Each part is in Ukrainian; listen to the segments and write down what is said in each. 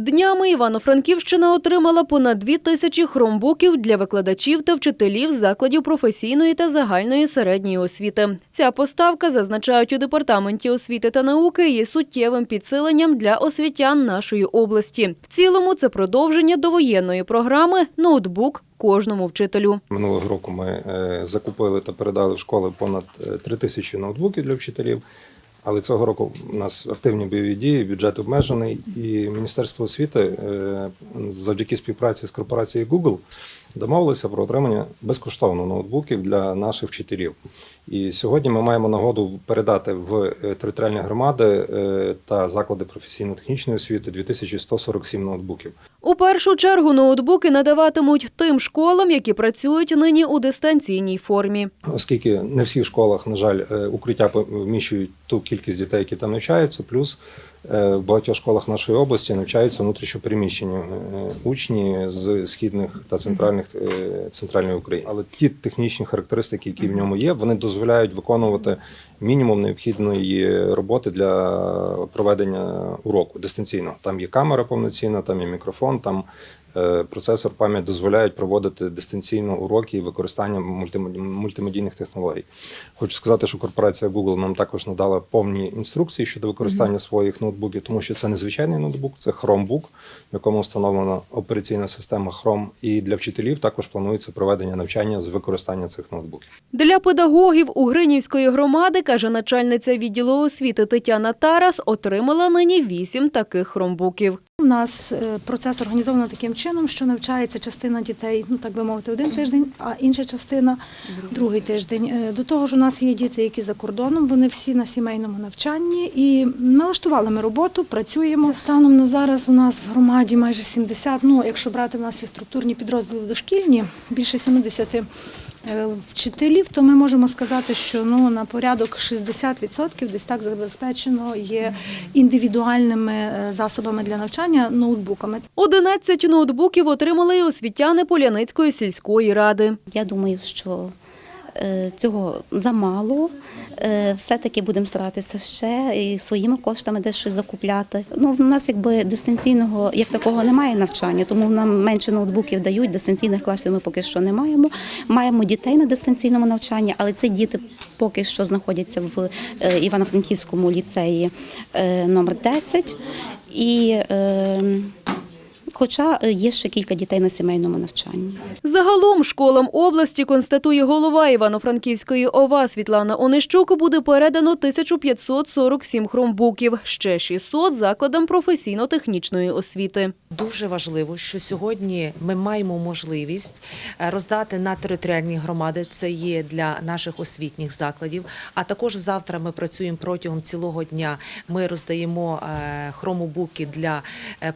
Днями Івано-Франківщина отримала понад дві тисячі хромбуків для викладачів та вчителів закладів професійної та загальної середньої освіти. Ця поставка, зазначають у департаменті освіти та науки, є суттєвим підсиленням для освітян нашої області. В цілому це продовження довоєнної програми ноутбук кожному вчителю. Минулого року ми е, закупили та передали в школи понад е, 3 тисячі ноутбуків для вчителів. Але цього року у нас активні бойові дії, бюджет обмежений, і Міністерство освіти е, завдяки співпраці з корпорацією Google домовилося про отримання безкоштовно ноутбуків для наших вчителів. І сьогодні ми маємо нагоду передати в е, територіальні громади е, та заклади професійно-технічної освіти 2147 ноутбуків. У першу чергу ноутбуки надаватимуть тим школам, які працюють нині у дистанційній формі. оскільки не всі в школах, на жаль, укриття вміщують ту кількість дітей, які там навчаються, плюс е, в багатьох школах нашої області навчаються внутрішньопереміщені е, учні з східних та центральних е, центральної України. Але ті технічні характеристики, які в ньому є, вони дозволяють виконувати мінімум необхідної роботи для проведення уроку дистанційно. Там є камера повноцінна, там є мікрофон, там процесор пам'ять дозволяють проводити дистанційно уроки і використання мультимеді- мультимедійних технологій. Хочу сказати, що корпорація Google нам також надала повні інструкції щодо використання своїх ноутбуків, тому що це не звичайний ноутбук, це Chromebook, в якому встановлена операційна система Chrome. І для вчителів також планується проведення навчання з використання цих ноутбуків. Для педагогів Угринівської громади, каже начальниця відділу освіти Тетяна Тарас, отримала нині вісім таких хромбуків. У нас е, процес організовано таким чином, що навчається частина дітей, ну так би мовити, один тиждень, а інша частина другий тиждень. Е, До того ж, у нас є діти, які за кордоном, вони всі на сімейному навчанні, і налаштували ми роботу, працюємо. Станом на зараз у нас в громаді майже 70, ну якщо брати, в нас є структурні підрозділи дошкільні, більше 70 е, вчителів, то ми можемо сказати, що ну на порядок 60% десь так забезпечено є індивідуальними е, засобами для навчання ноутбуками. 11 ноутбуків отримали освітяни Поляницької сільської ради. Я думаю, що е, цього замало. Е, Все-таки будемо старатися ще і своїми коштами дещо закупляти. Ну, в нас якби дистанційного як такого немає навчання, тому нам менше ноутбуків дають. Дистанційних класів ми поки що не маємо. Маємо дітей на дистанційному навчанні, але ці діти поки що знаходяться в е, Івано-Франківському ліцеї е, номер 10. І е, хоча є ще кілька дітей на сімейному навчанні. Загалом школам області, констатує голова Івано-Франківської ОВА Світлана Онищук, буде передано 1547 хромбуків, ще 600 закладам професійно-технічної освіти. Дуже важливо, що сьогодні ми маємо можливість е, роздати на територіальні громади. Це є для наших освітніх закладів. А також завтра ми працюємо протягом цілого дня. Ми роздаємо е, хромобуки для е,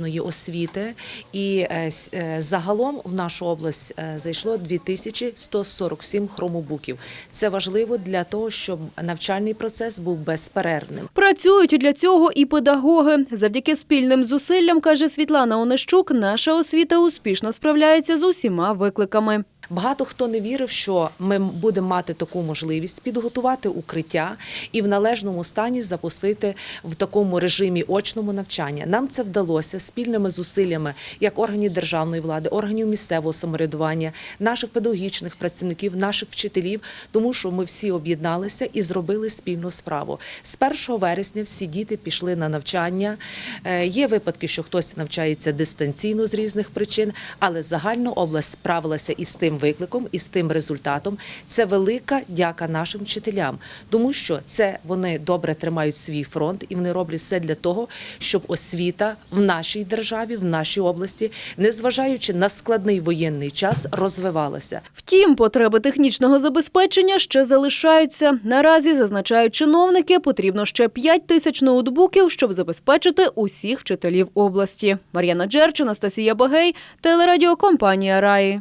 професійно-технічної освіти. І е, е, загалом в нашу область е, зайшло 2147 хромобуків. Це важливо для того, щоб навчальний процес був безперервним. Працюють для цього і педагоги. Завдяки спільним зусиллям, каже Світлана Онищук, наша освіта успішно справляється з усіма викликами. Багато хто не вірив, що ми будемо мати таку можливість підготувати укриття і в належному стані запустити в такому режимі очному навчання. Нам це вдалося спільними зусиллями як органів державної влади, органів місцевого самоврядування, наших педагогічних працівників, наших вчителів, тому що ми всі об'єдналися і зробили спільну справу. З 1 вересня всі діти пішли на навчання. Е, Є випадки, що хтось навчається дистанційно з різних причин, але загальна область справилася із тим викликом, із тим результатом. Це велика дяка нашим вчителям, тому що це вони добре тримають свій фронт і вони роблять все для того, щоб освіта в нашій державі, в нашій області, незважаючи на складний воєнний час, розвивалася. Втім, потреби технічного забезпечення ще залишаються. Наразі, зазначають чиновники, потрібно ще 5 тисяч ноутбуків, щоб забезпечити усіх вчителів області. Мар'яна Джерч, Анастасія Багей, телерадіокомпанія Раї.